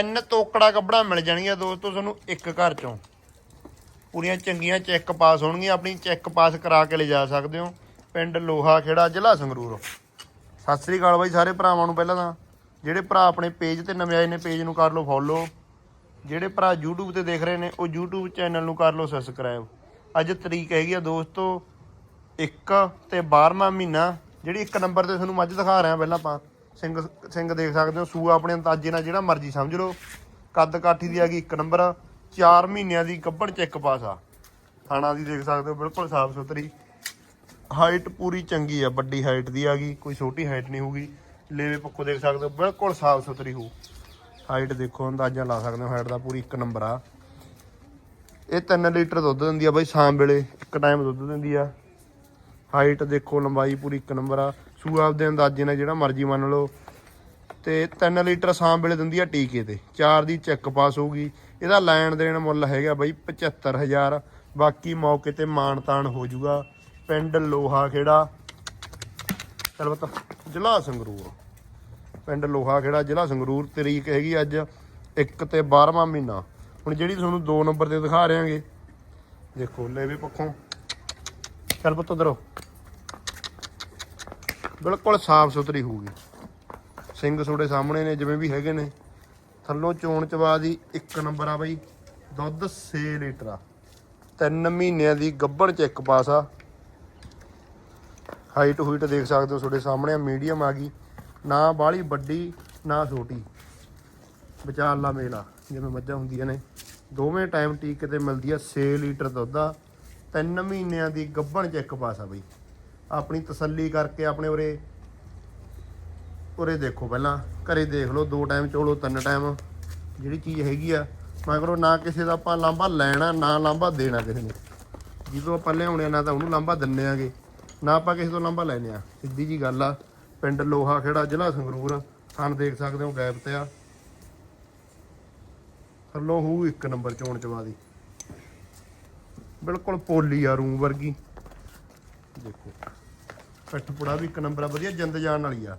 ਤਿੰਨ ਤੋਕੜਾ ਕੱਪੜਾ ਮਿਲ ਜਾਣਗੀਆਂ ਦੋਸਤੋ ਤੁਹਾਨੂੰ ਇੱਕ ਘਰ ਚੋਂ। ਪੂਰੀਆਂ ਚੰਗੀਆਂ ਚੈੱਕ ਪਾਸ ਹੋਣਗੀਆਂ, ਆਪਣੀ ਚੈੱਕ ਪਾਸ ਕਰਾ ਕੇ ਲਿਜਾ ਸਕਦੇ ਹੋ। ਪਿੰਡ ਲੋਹਾ ਖੇੜਾ, ਜ਼ਿਲ੍ਹਾ ਸੰਗਰੂਰ। ਸਤਿ ਸ੍ਰੀ ਅਕਾਲ ਬਾਈ ਸਾਰੇ ਭਰਾਵਾਂ ਨੂੰ ਪਹਿਲਾਂ ਤਾਂ। ਜਿਹੜੇ ਭਰਾ ਆਪਣੇ ਪੇਜ ਤੇ ਨਵੇਂ ਆਏ ਨੇ, ਪੇਜ ਨੂੰ ਕਰ ਲਓ ਫੋਲੋ। ਜਿਹੜੇ ਭਰਾ YouTube ਤੇ ਦੇਖ ਰਹੇ ਨੇ, ਉਹ YouTube ਚੈਨਲ ਨੂੰ ਕਰ ਲਓ ਸਬਸਕ੍ਰਾਈਬ। ਅੱਜ ਤਰੀਕ ਹੈਗੀ ਆ ਦੋਸਤੋ 1 ਤੇ 12ਵਾਂ ਮਹੀਨਾ। ਜਿਹੜੀ ਇੱਕ ਨੰਬਰ ਤੇ ਤੁਹਾਨੂੰ ਮੱਝ ਦਿਖਾ ਰਿਹਾ ਪਹਿਲਾਂ ਆਪਾਂ। ਸਿੰਘ ਸਿੰਘ ਦੇਖ ਸਕਦੇ ਹੋ, ਸੂਆ ਆਪਣੇ ਅੰਦਾਜ਼ੇ ਨਾਲ ਜਿਹੜਾ ਮਰਜ਼ੀ ਸਮਝ ਲਓ। ਕੱਦ ਕਾਠੀ ਦੀ ਹੈਗੀ ਇੱਕ ਨੰਬਰ 4 ਮਹੀਨਿਆਂ ਦੀ ਗੱਭਣ ਚੈੱਕ ਪਾਸ। ਆ ਥਾਣਾ ਦੀ ਦੇਖ ਸਕਦੇ ਹੋ, ਬਿਲਕੁਲ ਸਾਫ਼ ਸੁਥਰੀ। ਹਾਈਟ ਪੂਰੀ ਚੰਗੀ ਆ, ਵੱਡੀ ਹਾਈਟ ਦੀ ਆ ਗਈ, ਕੋਈ ਛੋਟੀ ਹਾਈਟ ਨਹੀਂ ਹੋਊਗੀ। ਲੇਵੇ ਪੱਕੋ ਦੇਖ ਸਕਦੇ ਹੋ, ਬਿਲਕੁਲ ਸਾਫ਼ ਸੁਥਰੀ ਹੋਊ। ਹਾਈਟ ਦੇਖੋ, ਅੰਦਾਜ਼ਾ ਲਾ ਸਕਦੇ ਹੋ ਹਾਈਟ ਦਾ ਪੂਰੀ ਇੱਕ ਨੰਬਰ ਆ। ਇਹ 3 ਲੀਟਰ ਦੁੱਧ ਦਿੰਦੀ ਆ ਬਾਈ ਸ਼ਾਮ ਵੇਲੇ, ਇੱਕ ਟਾਈਮ ਦੁੱਧ ਦਿੰਦੀ ਆ। ਹਾਈਟ ਦੇਖੋ, ਲੰਬਾਈ ਪੂਰੀ ਇੱਕ ਨੰਬਰ ਆ। ਸੂਆ ਆਪਦੇ ਅੰਦਾਜ਼ੇ ਨਾਲ ਜਿਹੜਾ ਮਰਜ਼ੀ ਮੰਨ ਲਓ। ਤੇ 3 ਲੀਟਰ ਸ਼ਾਮ ਵੇਲੇ ਦਿੰਦੀ ਆ ਟੀਕੇ ਤੇ। 4 ਦੀ ਚੈੱਕ ਪਾਸ ਹੋਊਗੀ। ਇਹਦਾ ਲੈਣ ਦੇਣ ਮੁੱਲ ਹੈਗਾ ਬਾਈ 75000 ਬਾਕੀ ਮੌਕੇ ਤੇ ਮਾਣ ਤਾਣ ਹੋ ਜਾਊਗਾ ਪਿੰਡ ਲੋਹਾ ਖੇੜਾ। ਚਲ ਬਤਾ ਜ਼ਿਲ੍ਹਾ ਸੰਗਰੂਰ। ਪਿੰਡ ਲੋਹਾ ਖੇੜਾ, ਜ਼ਿਲ੍ਹਾ ਸੰਗਰੂਰ। ਤਰੀਕ ਹੈਗੀ ਅੱਜ 1 ਤੇ 12ਵਾਂ ਮਹੀਨਾ। ਹੁਣ ਜਿਹੜੀ ਤੁਹਾਨੂੰ 2 ਨੰਬਰ ਤੇ ਦਿਖਾ ਰਿਆਂਗੇ ਦੇਖੋ ਵੀ ਪੱਖੋਂ। ਚੱਲ ਪੁੱਤ ਉਧਰੋ ਬਿਲਕੁਲ ਸਾਫ਼ ਸੁਥਰੀ ਹੋਊਗੀ ਸਿੰਘ ਤੁਹਾਡੇ ਸਾਹਮਣੇ ਨੇ, ਜਿਵੇਂ ਵੀ ਹੈਗੇ ਨੇ। ਥੱਲੋਂ ਚੋਣ ਚਵਾ ਦੀ ਇੱਕ ਨੰਬਰ ਆ ਬਾਈ, ਦੁੱਧ 6 ਲੀਟਰ ਆ। 3 ਮਹੀਨਿਆਂ ਦੀ ਗੱਭਣ ਇੱਕ ਪਾਸ ਆ। ਹਾਈਟ ਹੁਈਟ ਦੇਖ ਸਕਦੇ ਹੋ ਤੁਹਾਡੇ ਸਾਹਮਣੇ ਮੀਡੀਅਮ ਆ ਗਈ। ਨਾ ਬਾਹਲੀ ਵੱਡੀ, ਨਾ ਛੋਟੀ। ਵਿਚਾਰਲਾ ਮੇਲਾ, ਜਿਵੇਂ ਮੱਝਾਂ ਹੁੰਦੀਆਂ ਨੇ। ਦੋਵੇਂ ਟਾਈਮ ਟੀਕ ਤੇ ਮਿਲਦੀ ਆ 6 ਲੀਟਰ ਦੁੱਧ ਆ। 3 ਮਹੀਨਿਆਂ ਦੀ ਗੱਭਣ ਇੱਕ ਪਾਸ ਆ ਬਈ। ਆਪਣੀ ਤਸੱਲੀ ਕਰਕੇ ਆਪਣੇ ਉਰੇ। ਉਰੇ ਦੇਖੋ ਪਹਿਲਾਂ ਘਰੇ ਦੇਖ ਲਓ ਦੋ ਟਾਈਮ ਚੋਲੋ ਤਿੰਨ ਟਾਈਮ ਜਿਹੜੀ ਚੀਜ਼ ਹੈਗੀ ਆ ਮਗਰੋਂ ਨਾ ਕਿਸੇ ਦਾ ਆਪਾਂ ਲਾਂਭਾ ਲੈਣਾ ਨਾ ਲਾਂਭਾ ਦੇਣਾ ਕਿਸੇ ਨੂੰ। ਜਦੋਂ ਆਪਾਂ ਲਿਆਉਣੇ ਆ, ਨਾ ਤਾਂ ਉਹਨੂੰ ਲਾਂਭਾ ਦਿੰਨੇ ਆਗੇ। ਨਾ ਆਪਾਂ ਕਿਸੇ ਤੋਂ ਲਾਂਭਾ ਲੈਣੇ ਆ। ਸਿੱਧੀ ਜੀ ਗੱਲ ਆ ਪਿੰਡ ਲੋਹਾ ਖੇੜਾ ਜ਼ਿਲ੍ਹਾ ਸੰਗਰੂਰ। ਥਣ ਦੇਖ ਸਕਦੇ ਹੋ ਗੈਪ ਤੇ ਆ। ਥੱਲੋਂ ਹੂ ਇੱਕ ਨੰਬਰ ਚੋਣ ਚਵਾ ਦੀ। ਬਿਲਕੁਲ ਪੋਲੀ ਆ ਰੂਮ ਵਰਗੀ। ਦੇਖੋ। ਪਿੱਠ ਪੁੜਾ ਵੀ ਇੱਕ ਨੰਬਰ ਆ, ਵਧੀਆ ਜਿੰਦ ਜਾਣ ਵਾਲੀ ਆ।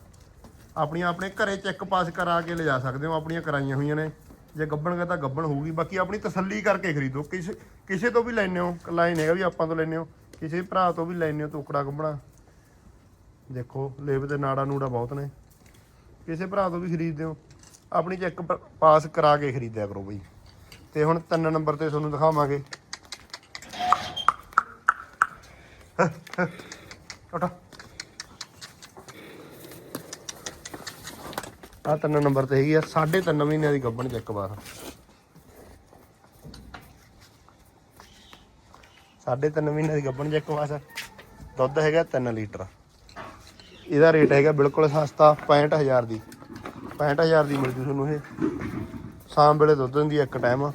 ਆਪਣੀਆਂ ਆਪਣੇ ਘਰੇ ਚੈੱਕ ਪਾਸ ਕਰਾ ਕੇ ਲਿਜਾ ਸਕਦੇ ਹੋ, ਆਪਣੀਆਂ ਕਰਾਈਆਂ ਹੋਈਆਂ ਨੇ। ਜੇ ਗੱਬਣ ਤਾਂ ਗੱਬਣ ਹੋਊਗੀ, ਬਾਕੀ ਆਪਣੀ ਤਸੱਲੀ ਕਰਕੇ ਖਰੀਦੋ। ਕਿਸੇ ਕਿਸੇ ਤੋਂ ਵੀ ਲੈਣੇ ਹੋ ਲਾਈਨ ਹੈਗਾ ਵੀ ਆਪਾਂ ਤੋਂ ਲੈਣੇ ਹੋ, ਕਿਸੇ ਭਰਾ ਤੋਂ ਵੀ ਲੈਣੇ ਹੋ ਟੋਕੜਾ ਗੱਬਣਾ। ਦੇਖੋ ਲੇਬ ਤੇ ਨਾੜਾ ਨੂੜਾ ਬਹੁਤ ਨੇ। ਕਿਸੇ ਭਰਾ ਤੋਂ ਵੀ ਖਰੀਦਦੇ ਹੋ, ਆਪਣੀ ਚੈੱਕ ਪਾਸ ਕਰਾ ਕੇ ਖਰੀਦਿਆ ਕਰੋ ਬਈ। ਤੇ ਹੁਣ ਤਿੰਨ ਨੰਬਰ ਤੇ ਤੁਹਾਨੂੰ ਦਿਖਾਵਾਂਗੇ। ਉਠਾ। ਆ ਤਿੰਨ ਨੰਬਰ ਤੇ ਹੈਗੀ ਆ, ਸਾਢੇ ਤਿੰਨ ਮਹੀਨਿਆਂ ਦੀ ਗੱਬਣ ਚੈੱਕ ਬਾਰ ਸਾਢੇ ਤਿੰਨ ਮਹੀਨਿਆਂ ਦੀ ਗੱਬਣ ਚੈੱਕ ਬਾਸ ਦੁੱਧ ਹੈਗਾ 3 ਲੀਟਰ। ਇਹਦਾ ਰੇਟ ਹੈਗਾ ਬਿਲਕੁਲ ਸਸਤਾ 65000 ਦੀ। 65000 ਦੀ ਮਿਲ ਜੂ ਤੁਹਾਨੂੰ ਇਹ। ਸ਼ਾਮ ਵੇਲੇ ਦੁੱਧ ਦਿੰਦੀ ਇੱਕ ਟਾਈਮ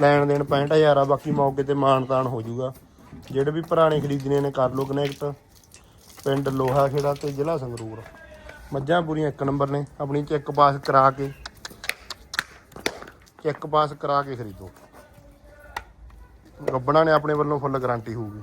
ਲੈਣ ਦੇਣ 65000 ਆ, ਬਾਕੀ ਮੌਕੇ ਤੇ ਮਾਨ ਤਾਨ ਹੋ ਜਾਊਗਾ। ਜਿਹੜੇ ਵੀ ਪੁਰਾਣੇ ਖਰੀਦਣੇ ਨੇ, ਕਰ ਲਓ ਕਨੈਕਟ ਪਿੰਡ ਲੋਹਾ ਖੇੜਾ ਤੇ ਜ਼ਿਲ੍ਹਾ ਸੰਗਰੂਰ। ਮੱਝਾਂ ਪੂਰੀਆਂ ਇੱਕ ਨੰਬਰ ਨੇ। ਆਪਣੀ ਚੈੱਕ ਪਾਸ ਕਰਾ ਕੇ, ਚੈੱਕ ਪਾਸ ਕਰਾ ਕੇ ਖਰੀਦੋ। ਗੱਬਣਾ ਨੇ ਆਪਣੇ ਵੱਲੋਂ ਫੁੱਲ ਗਾਰੰਟੀ ਹੋਊਗੀ।